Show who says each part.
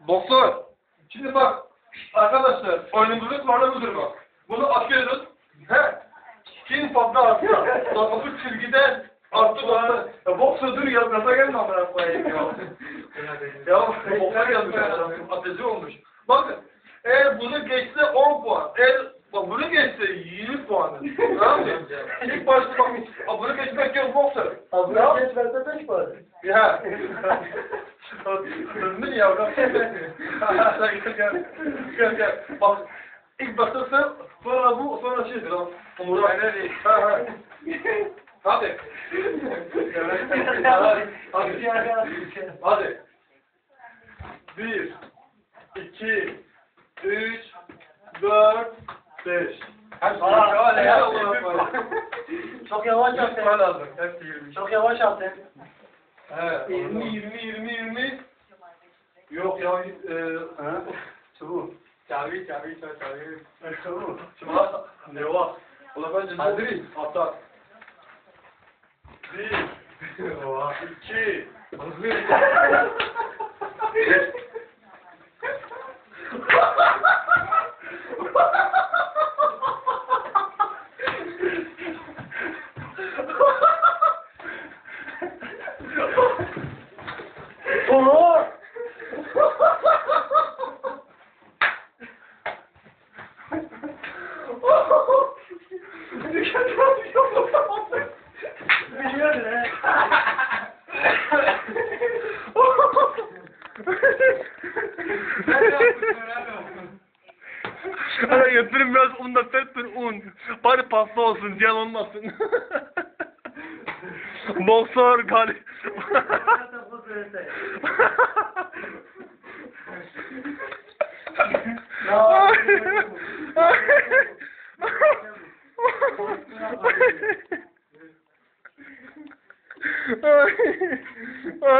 Speaker 1: Boksör. Şimdi bak arkadaşlar oyunumuzun kuralı bak. Bunu atıyoruz. He. Kim fazla atsa. Bak bu çizgiden arttı bak. Ya boksördür yazmasa gelme amına koyayım ya. ya boksör yazmış adam. Ateşi olmuş. Bakın. Eğer bunu geçse 10 puan. Eğer bak bunu geçse 20 puan. tamam mı? İlk başta bak. Bunu geçmek yok boksör.
Speaker 2: Abla geç verse beş para.
Speaker 1: Ya. Döndün yavrum. Gel gel. Gel gel. Bak. İlk başta sen, sonra bu, sonra şeydir o. Umur'a. Ha ha. Hadi. Hadi. Hadi. Hadi. Bir, iki, üç, dört, beş. Hepsi
Speaker 2: Aa,
Speaker 1: ya,
Speaker 2: ya. Çok yavaş
Speaker 1: puan
Speaker 2: attın.
Speaker 1: lazım. Hepsi yirmi.
Speaker 2: Çok yavaş attın.
Speaker 1: He, 20, 20, 20, 20. Yok ya, e,
Speaker 2: Ha? Çabuk.
Speaker 1: Çavi, çavi, çavi, çavi.
Speaker 2: Çabuk.
Speaker 1: Şimdi bak, ne var? Ulan bence hazırız. Hatta. Bir, iki,
Speaker 2: Oo!
Speaker 3: Hadi götürün biraz un da settir un. Bari pasta olsun ziyan olmasın. Boksör gali. Ay. Ay.